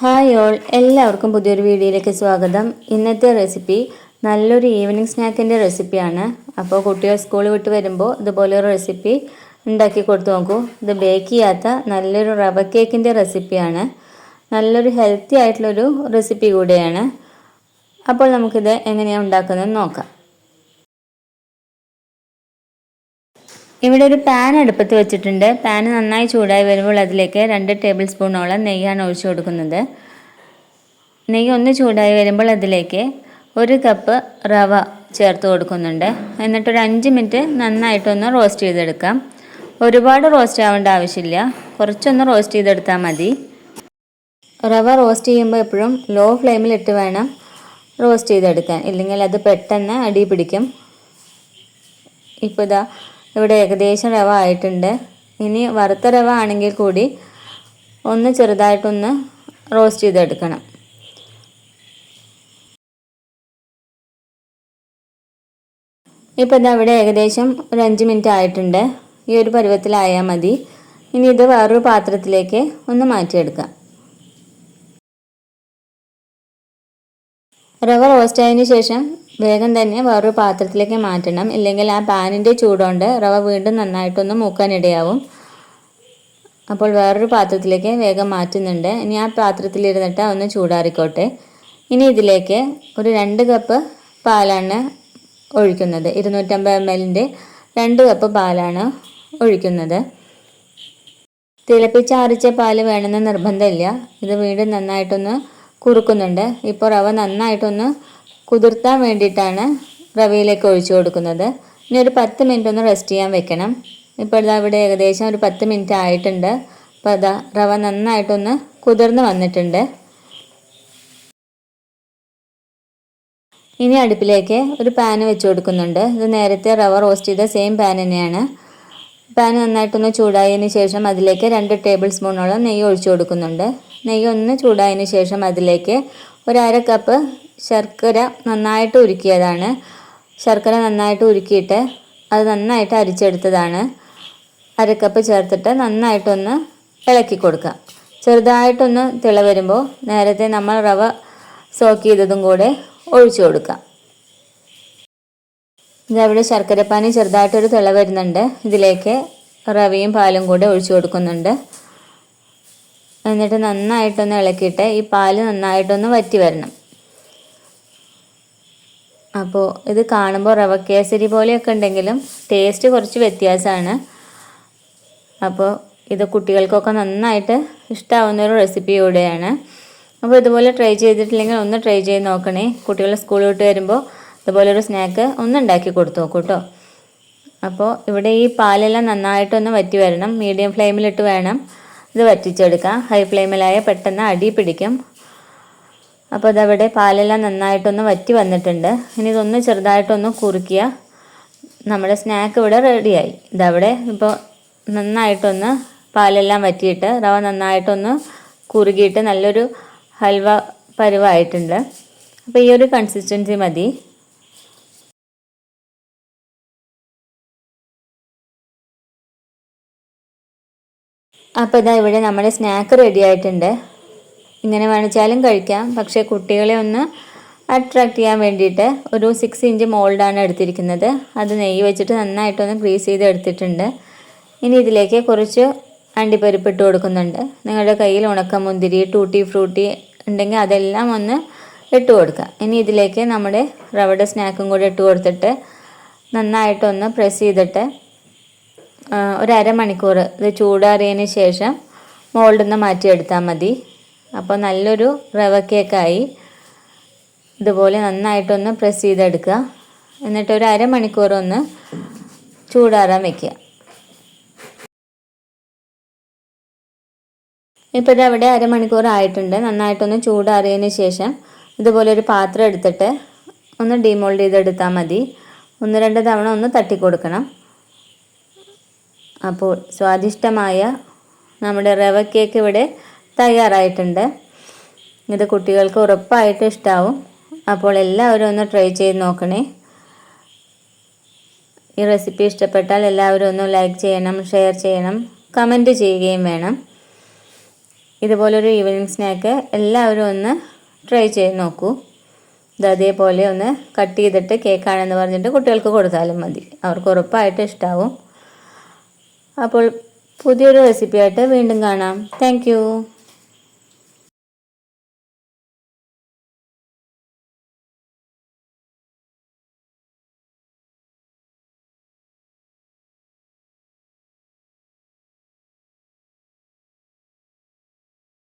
Hi all എല്ലാവർക്കും പുതിയൊരു വീഡിയോയിലേക്ക് സ്വാഗതം. ഇന്നത്തെ റെസിപ്പി നല്ലൊരു ഈവനിങ് സ്നാക്കിന്റെ റെസിപ്പിയാണ് അപ്പോൾ കുട്ടികൾ സ്കൂൾ വിട്ട് വരുമ്പോൾ ഇതുപോലൊരു റെസിപ്പി ഉണ്ടാക്കി കൊടുത്തു നോക്കൂ. ഇത് ബേക്ക് ചെയ്യാത്ത നല്ലൊരു റവ കേക്കിന്റെ റെസിപ്പിയാണ് നല്ലൊരു ഹെൽത്തി ആയിട്ടുള്ളൊരു റെസിപ്പി കൂടെയാണ്. അപ്പോൾ നമുക്കിത് എങ്ങനെയാണ് ഉണ്ടാക്കുന്നതെന്ന് നോക്കാം. ഇവിടെ ഒരു പാൻ അടുപ്പത്ത് വെച്ചിട്ടുണ്ട്. പാൻ നന്നായി ചൂടായി വരുമ്പോൾ അതിലേക്ക് രണ്ട് ടേബിൾ സ്പൂണോളം നെയ്യാണ് ഒഴിച്ചു കൊടുക്കുന്നത്. നെയ്യ് ഒന്ന് ചൂടായി വരുമ്പോൾ അതിലേക്ക് ഒരു കപ്പ് റവ ചേർത്ത് കൊടുക്കുന്നുണ്ട്. എന്നിട്ടൊരു അഞ്ച് മിനിറ്റ് നന്നായിട്ടൊന്ന് റോസ്റ്റ് ചെയ്തെടുക്കാം. ഒരുപാട് റോസ്റ്റ് ആവേണ്ട ആവശ്യമില്ല. കുറച്ചൊന്ന് റോസ്റ്റ് ചെയ്തെടുത്താൽ മതി. റവ റോസ്റ്റ് ചെയ്യുമ്പോൾ എപ്പോഴും ലോ ഫ്ലെയിമിൽ ഇട്ട് വേണം റോസ്റ്റ് ചെയ്തെടുക്കാൻ. ഇല്ലെങ്കിൽ അത് പെട്ടെന്ന് അടി പിടിക്കും. ഇപ്പോൾ ഇതാ ഇവിടെ ഏകദേശം രവ ആയിട്ടുണ്ട്. ഇനി വറുത്ത രവ ആണെങ്കിൽ കൂടി ഒന്ന് ചെറുതായിട്ടൊന്ന് റോസ്റ്റ് ചെയ്തെടുക്കണം. ഇപ്പോൾ ഇതാ ഇവിടെ ഏകദേശം ഒരു അഞ്ച് മിനിറ്റ് ആയിട്ടുണ്ട്. ഈ ഒരു പരുവത്തിലായാൽ മതി. ഇനി ഇത് വേറൊരു പാത്രത്തിലേക്ക് ഒന്ന് മാറ്റിയെടുക്കാം. റവ റോസ്റ്റ് ആയതിനു ശേഷം വേഗം തന്നെ വേറൊരു പാത്രത്തിലേക്ക് മാറ്റണം. ഇല്ലെങ്കിൽ ആ പാനിന്റെ ചൂടുകൊണ്ട് റവ വീണ്ടും നന്നായിട്ടൊന്ന് മൂക്കാനിടയാവും അപ്പോൾ വേറൊരു പാത്രത്തിലേക്ക് വേഗം മാറ്റുന്നുണ്ട്. ഇനി ആ പാത്രത്തിലിരുന്നിട്ട് ഒന്ന് ചൂടാറിക്കോട്ടെ. ഇനി ഇതിലേക്ക് ഒരു രണ്ട് കപ്പ് പാലാണ് ഒഴിക്കുന്നത്. ഇരുന്നൂറ്റമ്പത് എം എല്ലിന്റെ രണ്ട് കപ്പ് പാലാണ് ഒഴിക്കുന്നത്. തിളപ്പിച്ചാറിച്ച പാൽ വേണമെന്ന് നിർബന്ധമില്ല. ഇത് വീണ്ടും നന്നായിട്ടൊന്ന് കുറുക്കുന്നുണ്ട്. ഇപ്പോൾ റവ നന്നായിട്ടൊന്ന് കുതിർത്താൻ വേണ്ടിയിട്ടാണ് റവയിലേക്ക് ഒഴിച്ചു കൊടുക്കുന്നത്. ഇനി ഒരു പത്ത് മിനിറ്റ് ഒന്ന് റെസ്റ്റ് ചെയ്യാൻ വെക്കണം. ഇപ്പോൾ ഇതാ ഇവിടെ ഏകദേശം ഒരു പത്ത് മിനിറ്റ് ആയിട്ടുണ്ട്. അപ്പോൾ അതാ റവ നന്നായിട്ടൊന്ന് കുതിർന്ന് വന്നിട്ടുണ്ട്. ഇനി അടുപ്പിലേക്ക് ഒരു പാൻ വെച്ച് കൊടുക്കുന്നുണ്ട്. ഇത് നേരത്തെ റവ റോസ്റ്റ് ചെയ്ത സെയിം പാൻ തന്നെയാണ്. പാൻ നന്നായിട്ടൊന്ന് ചൂടായതിന് ശേഷം അതിലേക്ക് രണ്ട് ടേബിൾ സ്പൂണോളം നെയ്യ് ഒഴിച്ചു കൊടുക്കുന്നുണ്ട്. നെയ്യ് ഒന്ന് ചൂടായതിന് ശേഷം അതിലേക്ക് ഒരു അര കപ്പ് ശർക്കര നന്നായിട്ട് ഉരുക്കിയതാണ്. ശർക്കര നന്നായിട്ട് ഉരുക്കിയിട്ട് അത് നന്നായിട്ട് അരിച്ചെടുത്തതാണ്. അര കപ്പ് ചേർത്തിട്ട് നന്നായിട്ടൊന്ന് ഇളക്കി കൊടുക്കുക. ചെറുതായിട്ടൊന്ന് തിള വരുമ്പോൾ നേരത്തെ നമ്മൾ റവ സോക്ക് ചെയ്തതും കൂടെ ഒഴിച്ചു കൊടുക്കാം ഇതവിടെ ശർക്കരപ്പാനി ചെറുതായിട്ടൊരു തിള വരുന്നുണ്ട്. ഇതിലേക്ക് റവയും പാലും കൂടെ ഒഴിച്ചു കൊടുക്കുന്നുണ്ട്. എന്നിട്ട് നന്നായിട്ടൊന്ന് ഇളക്കിയിട്ട് ഈ പാൽ നന്നായിട്ടൊന്ന് വറ്റി വരണം. അപ്പോൾ ഇത് കാണുമ്പോൾ റവ കേസരി പോലെയൊക്കെ ഉണ്ടെങ്കിലും ടേസ്റ്റ് കുറച്ച് വ്യത്യാസമാണ് അപ്പോൾ ഇത് കുട്ടികൾക്കൊക്കെ നന്നായിട്ട് ഇഷ്ടമാവുന്ന ഒരു റെസിപ്പി കൂടെയാണ്. അപ്പോൾ ഇതുപോലെ ട്രൈ ചെയ്തിട്ടില്ലെങ്കിൽ ഒന്ന് ട്രൈ ചെയ്ത് നോക്കണേ. കുട്ടികൾ സ്കൂളിൽ വിട്ട് വരുമ്പോൾ ഇതുപോലെ ഒരു സ്നാക്ക് ഒന്ന് ഉണ്ടാക്കി കൊടുത്തു നോക്കൂ കേട്ടോ അപ്പോൾ ഇവിടെ ഈ പാലെല്ലാം നന്നായിട്ടൊന്ന് വറ്റി വരണം. മീഡിയം ഫ്ലെയിമിലിട്ട് വേണം. ഇത് വറ്റിച്ചെടുക്കാം. ഹൈ ഫ്ലെയിമിലായ പെട്ടെന്ന് അടി പിടിക്കും. അപ്പോൾ ഇതവിടെ പാലെല്ലാം നന്നായിട്ടൊന്ന് വറ്റി വന്നിട്ടുണ്ട്. ഇനി ഇതൊന്ന് ചെറുതായിട്ടൊന്ന് കുറുക്കിയ നമ്മുടെ സ്നാക്ക് ഇവിടെ റെഡിയായി ഇതവിടെ ഇപ്പോൾ നന്നായിട്ടൊന്ന് പാലെല്ലാം വറ്റിയിട്ട് റവ നന്നായിട്ടൊന്ന് കുറുകിയിട്ട് നല്ലൊരു ഹൽവ പരുവായിട്ടുണ്ട്. അപ്പോൾ ഈ ഒരു കൺസിസ്റ്റൻസി മതി. അപ്പോൾ ഇതാ ഇവിടെ നമ്മുടെ സ്നാക്ക് റെഡി ആയിട്ടുണ്ട്. ഇങ്ങനെ വേണിച്ചാലും കഴിക്കാം. പക്ഷേ കുട്ടികളെ ഒന്ന് അട്രാക്റ്റ് ചെയ്യാൻ വേണ്ടിയിട്ട് ഒരു സിക്സ് ഇഞ്ച് മോൾഡാണ് എടുത്തിരിക്കുന്നത്. അത് നെയ്യ് വെച്ചിട്ട് നന്നായിട്ടൊന്ന് ഗ്രീസ് ചെയ്ത് എടുത്തിട്ടുണ്ട്. ഇനി ഇതിലേക്ക് കുറച്ച് അണ്ടിപ്പരിപ്പ് ഇട്ട് കൊടുക്കുന്നുണ്ട്. നിങ്ങളുടെ കയ്യിൽ ഉണക്കമുന്തിരി ടൂട്ടി ഫ്രൂട്ടി ഉണ്ടെങ്കിൽ അതെല്ലാം ഒന്ന് ഇട്ട് കൊടുക്കുക ഇനി ഇതിലേക്ക് നമ്മുടെ റവയുടെ സ്നാക്കും കൂടി ഇട്ട് കൊടുത്തിട്ട് നന്നായിട്ടൊന്ന് പ്രസ് ചെയ്തിട്ട് ഒരു അരമണിക്കൂർ ഇത് ചൂടാറിയതിന് ശേഷം മോൾഡിൽ നിന്ന് മാറ്റിയെടുത്താൽ മതി. അപ്പോൾ നല്ലൊരു റവ കേക്കായി. ഇതുപോലെ നന്നായിട്ടൊന്ന് പ്രസ് ചെയ്തെടുക്കുക. എന്നിട്ട് ഒരു അരമണിക്കൂർ ഒന്ന് ചൂടാറാൻ വെക്കുക. ഇപ്പോൾ ഇത് അരമണിക്കൂർ ആയിട്ടുണ്ട്. നന്നായിട്ടൊന്ന് ചൂടാറിയതിന് ശേഷം ഇതുപോലെ ഒരു പാത്രം എടുത്തിട്ട് ഒന്ന് ഡീമോൾഡ് ചെയ്തെടുത്താൽ മതി. ഒന്ന് രണ്ട് തവണ ഒന്ന് തട്ടി കൊടുക്കണം അപ്പോൾ സ്വാദിഷ്ടമായ നമ്മുടെ റവ കേക്ക് ഇവിടെ തയ്യാറായിട്ടുണ്ട്. ഇത് കുട്ടികൾക്ക് ഉറപ്പായിട്ടും ഇഷ്ടാവും. അപ്പോൾ എല്ലാവരും ഒന്ന് ട്രൈ ചെയ്ത് നോക്കണേ. ഈ റെസിപ്പി ഇഷ്ടപ്പെട്ടാൽ എല്ലാവരും ഒന്ന് ലൈക്ക് ചെയ്യണം ഷെയർ ചെയ്യണം കമന്റ് ചെയ്യുകയും വേണം. ഇതുപോലൊരു ഈവനിങ് സ്നാക്ക് എല്ലാവരും ഒന്ന് ട്രൈ ചെയ്ത് നോക്കൂ. ഇത് അതേപോലെ ഒന്ന് കട്ട് ചെയ്തിട്ട് കേക്കാണെന്ന് പറഞ്ഞിട്ട് കുട്ടികൾക്ക് കൊടുത്താലും മതി. അവർക്ക് ഉറപ്പായിട്ട് ഇഷ്ടാവും. അപ്പോൾ പുതിയൊരു റെസിപ്പിയായിട്ട് വീണ്ടും കാണാം. താങ്ക്